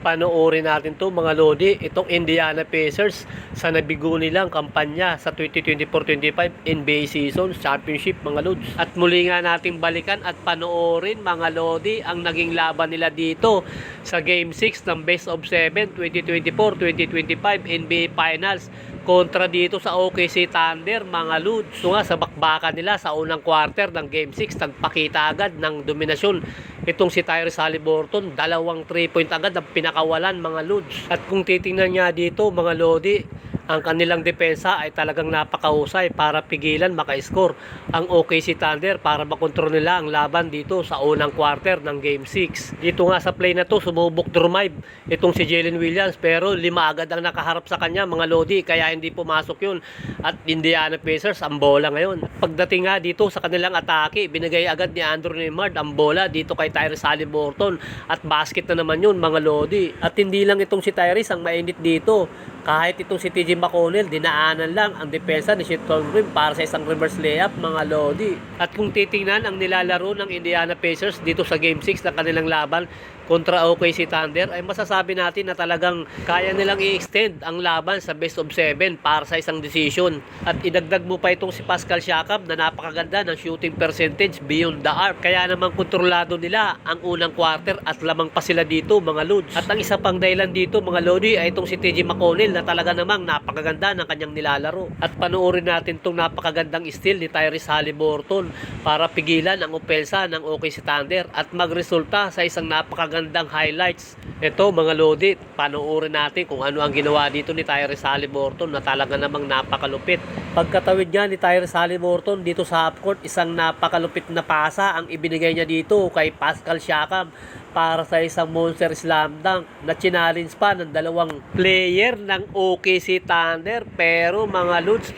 Panoorin natin to mga Lodi, itong Indiana Pacers sa nabigo nilang kampanya sa 2024-25 NBA season championship mga Lods. At muli nga nating balikan at panoorin mga Lodi ang naging laban nila dito sa Game 6 ng Best of 7 2024-2025 NBA Finals kontra dito sa OKC Thunder mga Lods. So nga sa bakbakan nila sa unang quarter ng Game 6 nagpakita agad ng dominasyon itong si Tyrese Halliburton dalawang 3 point agad ang pinakawalan mga Lods. At kung titingnan niya dito mga Lodi ang kanilang depensa ay talagang napakahusay para pigilan maka-score ang OKC Thunder para makontrol nila ang laban dito sa unang quarter ng Game 6. Dito nga sa play na to, sumubok drive itong si Jalen Williams pero lima agad ang nakaharap sa kanya mga Lodi kaya hindi pumasok yun at Indiana Pacers ang bola ngayon. Pagdating nga dito sa kanilang atake, binigay agad ni Andrew Neymar ang bola dito kay Tyrese Halliburton at basket na naman yun mga Lodi. At hindi lang itong si Tyrese ang mainit dito. Kahit itong si TJ McConnell, dinaanan lang ang depensa ni Sheldon Green para sa isang reverse layup mga Lodi. At kung titingnan ang nilalaro ng Indiana Pacers dito sa Game 6 ng kanilang laban kontra OKC Thunder ay masasabi natin na talagang kaya nilang i-extend ang laban sa best of 7 para sa isang decision. At idagdag mo pa itong si Pascal Siakam na napakaganda ng shooting percentage beyond the arc. Kaya naman kontrolado nila ang unang quarter at lamang pa sila dito mga Lods. At ang isa pang dahilan dito mga Lodi ay itong si TJ McConnell na talaga namang napakaganda ng kanyang nilalaro. At panoorin natin itong napakagandang steal ni Tyrese Halliburton para pigilan ang opensa ng OKC Thunder at magresulta sa isang napakagandang highlights. Ito mga Lodi, panoorin natin kung ano ang ginawa dito ni Tyrese Halliburton na talaga namang napakalupit. Pagkatawid niya ni Tyrese Halliburton dito sa half court, isang napakalupit na pasa ang ibinigay niya dito kay Pascal Siakam para sa isang monster slam dunk na challenge pa ng dalawang player ng OKC Thunder pero mga Lods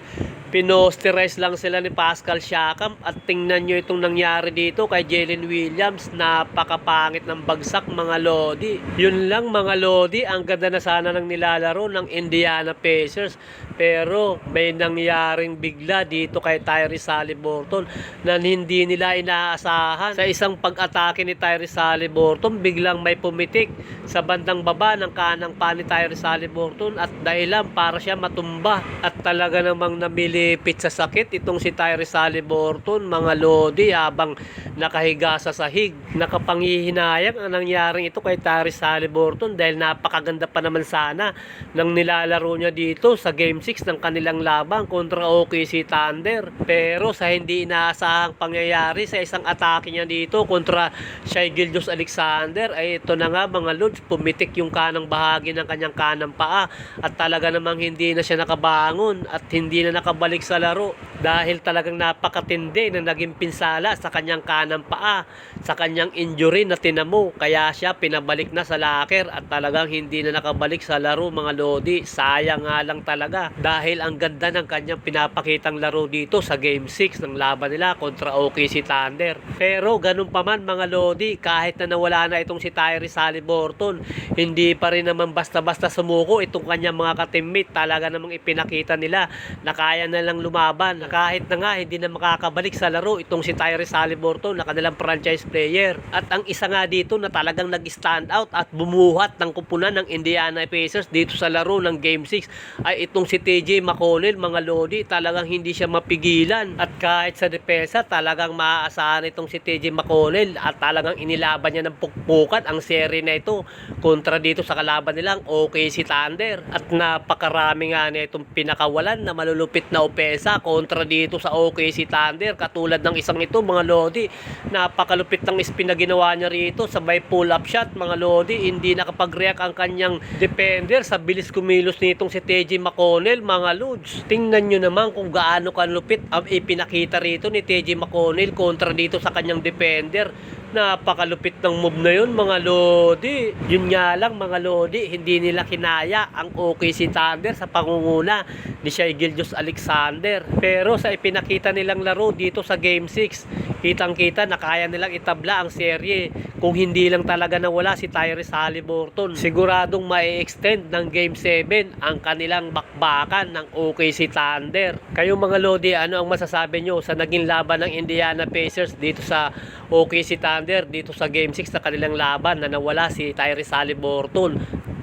pinosterize lang sila ni Pascal Siakam at tingnan nyo itong nangyari dito kay Jalen Williams. Napakapangit ng bagsak mga Lodi. Yun lang mga Lodi. Ang ganda na sana ng nilalaro ng Indiana Pacers. Pero may nangyaring bigla dito kay Tyrese Halliburton na hindi nila inaasahan. Sa isang pag-atake ni Tyrese Halliburton biglang may pumitik sa bandang baba ng kanang pa ni Tyrese Halliburton at dahilan para siya matumba. At talaga namang namilipit sa sakit. Itong si Tyrese Halliburton mga lodi habang nakahiga sa sahig nakapangihinayang ang nangyaring ito kay Tyrese Halliburton dahil napakaganda pa naman sana ng nilalaro niya dito sa Game 6 ng kanilang laban kontra OKC Thunder. Pero sa hindi inaasahang pangyayari sa isang atake niya dito kontra Shai Gilgeous Alexander ay ito na nga mga lods pumitik yung kanang bahagi ng kanyang kanang paa at talaga namang hindi na siya nakabangon at hindi na nakabalik sa laro dahil talagang napakatindi na naging pinsala sa kanyang kanang paa sa kanyang injury na tinamo. Kaya siya pinabalik na sa locker at talagang hindi na nakabalik sa laro mga lodi. Sayang nga lang talaga dahil ang ganda ng kanyang pinapakitang laro dito sa game 6 ng laban nila kontra OKC Thunder. Pero ganun pa man mga lodi kahit na nawala na itong si Tyrese Halliburton hindi pa rin naman basta-basta sumuko itong kanyang mga ka-teammate. Talaga namang ipinakita nila na kaya na lang lumaban. Na kahit na nga hindi na makakabalik sa laro itong si Tyrese Halliburton na kanilang franchise player. At ang isa nga dito na talagang nag-stand out at bumuhat ng kupunan ng Indiana Pacers dito sa laro ng Game 6 ay itong si TJ McConnell mga lodi talagang hindi siya mapigilan. At kahit sa depensa talagang maaasahan itong si TJ McConnell at talagang inilaban niya ng pukpukan ang seri na ito kontra dito sa kalaban nilang OKC Thunder. At napakarami nga na itong pinakawalan na malulupit na opesa kontra dito sa OKC Thunder. Katulad ng isang ito mga lodi napakalupit ng spin na ginawa niya rito sabay pull up shot mga lodi. Hindi nakapag-react ang kanyang defender. Sa bilis kumilos nitong si TJ McConnell mga lods. Tingnan nyo naman kung gaano kanlupit ang ipinakita rito ni TJ McConnell kontra dito sa kanyang defender napakalupit ng move na yun mga lodi. Yun nga lang mga lodi hindi nila kinaya ang OKC Thunder sa pangunguna ni Shai Gilgeous Alexander pero sa ipinakita nilang laro dito sa Game 6 kitang kita na kaya nilang itabla ang serye kung hindi lang talaga nawala si Tyrese Halliburton siguradong mai-extend ng Game 7 ang kanilang bakbakan ng OKC Thunder kayo mga lodi ano ang masasabi nyo sa naging laban ng Indiana Pacers dito sa OKC Thunder dito sa Game 6 na kanilang laban na nawala si Tyrese Haliburton.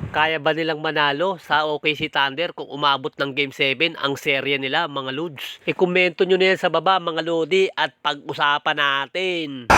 Kaya ba nilang manalo sa OKC Thunder kung umabot ng Game 7 ang serye nila mga Lods? I-komento nyo na yan sa baba mga Lodi at pag-usapan natin.